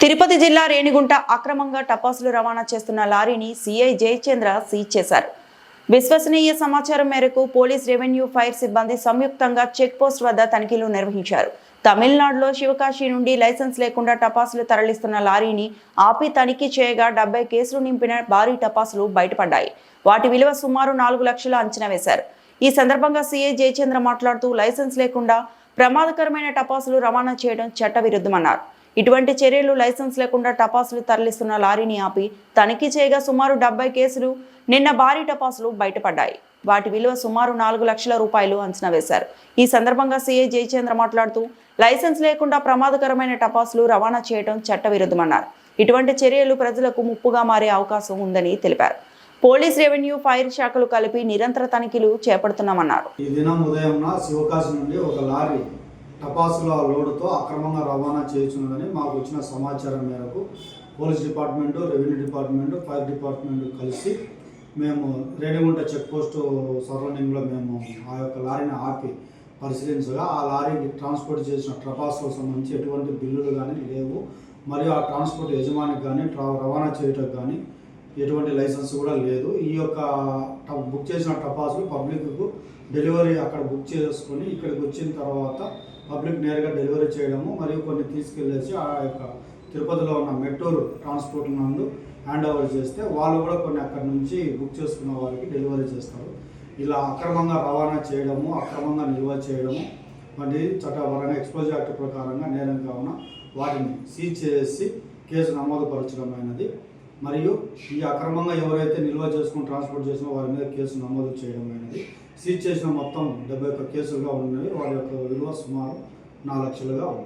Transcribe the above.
తిరుపతి జిల్లా రేణిగుంట అక్రమంగా టపాసులు రవాణా చేస్తున్న లారీని సీఐ జయచంద్ర సీజ్ చేశారు. విశ్వసనీయ సమాచారం మేరకు పోలీస్ రెవెన్యూ ఫైర్ సిబ్బంది సంయుక్తంగా చెక్ పోస్ట్ వద్ద తనిఖీలు నిర్వహించారు. తమిళనాడులో శివకాశి నుండి లైసెన్స్ లేకుండా టపాసులు తరలిస్తున్న లారీని ఆపి తనిఖీ చేయగా డెబ్బై కేసులు నింపిన భారీ టపాసులు బయటపడ్డాయి. వాటి విలువ సుమారు నాలుగు లక్షల అంచనా వేశారు. ఈ సందర్భంగా సీఐ జయచంద్ర మాట్లాడుతూ లైసెన్స్ లేకుండా ప్రమాదకరమైన టపాసులు రవాణా చేయడం చట్టవిరుద్ధమన్నారు. ఇటువంటి చర్యలు లైసెన్స్ లేకుండా టపాసులు తరలిస్తున్న లారీని ఆపి తనిఖీ చేయగా సుమారు డెబ్బై కేసులు నిన్న భారీ టపాసులు బయటపడ్డాయి. వాటి విలువ సుమారు నాలుగు లక్షల రూపాయలు అంచనా వేశారు. ఈ సందర్భంగా సీఐ జయచంద్ర మాట్లాడుతూ లైసెన్స్ లేకుండా ప్రమాదకరమైన టపాసులు రవాణా చేయడం చట్టవిరుద్ధమన్నారు. ఇటువంటి చర్యలు ప్రజలకు ముప్పుగా మారే అవకాశం ఉందని తెలిపారు. పోలీస్ రెవెన్యూ ఫైర్ శాఖలు కలిపి నిరంతర తనిఖీలు చేపడుతున్నామన్నారు. ఈ దినం ఉదయం శివకాశి నుండి ఒక లారీ టపాసుల లోడుతో అక్రమంగా రవాణా చేయుచున్నదని మాకు వచ్చిన సమాచారం మేరకు police department revenue department fire department కలిసి మేము రేణిగుంట చెక్ పోస్ట్ సరౌండింగ్లో మేము ఆ యొక్క లారీని ఆపి పరిశీలించగా ఆ లారీకి ట్రాన్స్పోర్ట్ చేసిన టపాసులకు సంబంధించి ఎటువంటి బిల్లులు కానీ లేవు. మరియు ఆ ట్రాన్స్పోర్ట్ యజమానికి కానీ రవాణా చేయటం కానీ ఎటువంటి లైసెన్స్ కూడా లేదు. ఈ యొక్క బుక్ చేసిన టపాసులు పబ్లిక్కు డెలివరీ అక్కడ బుక్ చేసుకొని ఇక్కడికి వచ్చిన తర్వాత పబ్లిక్ నేరుగా డెలివరీ చేయడము మరియు కొన్ని తీసుకెళ్ళేసి ఆ యొక్క తిరుపతిలో ఉన్న మెట్టూరు ట్రాన్స్పోర్ట్ నందు హ్యాండ్ ఓవర్ చేస్తే వాళ్ళు కూడా కొన్ని అక్కడ నుంచి బుక్ చేసుకున్న వారికి డెలివరీ చేస్తారు. ఇలా అక్రమంగా రవాణా చేయడము అక్రమంగా నిల్వ చేయడము వంటి చట్టపరంగా ఎక్స్పోజ్ యాక్ట్ ప్రకారంగా నేరం కావున వాటిని సీజ్ చేసి కేసు నమోదు పరచడమైనది మరియు ఈ అక్రమంగా ఎవరైతే నిల్వ చేసుకుని ట్రాన్స్పోర్ట్ చేసిన వారి మీద కేసు నమోదు చేయడం అనేది సీజ్ చేసిన మొత్తం డెబ్బై ఒక్క కేసులుగా ఉన్నవి వారి యొక్క విలువ సుమారు నాలుగు లక్షలుగా ఉంది.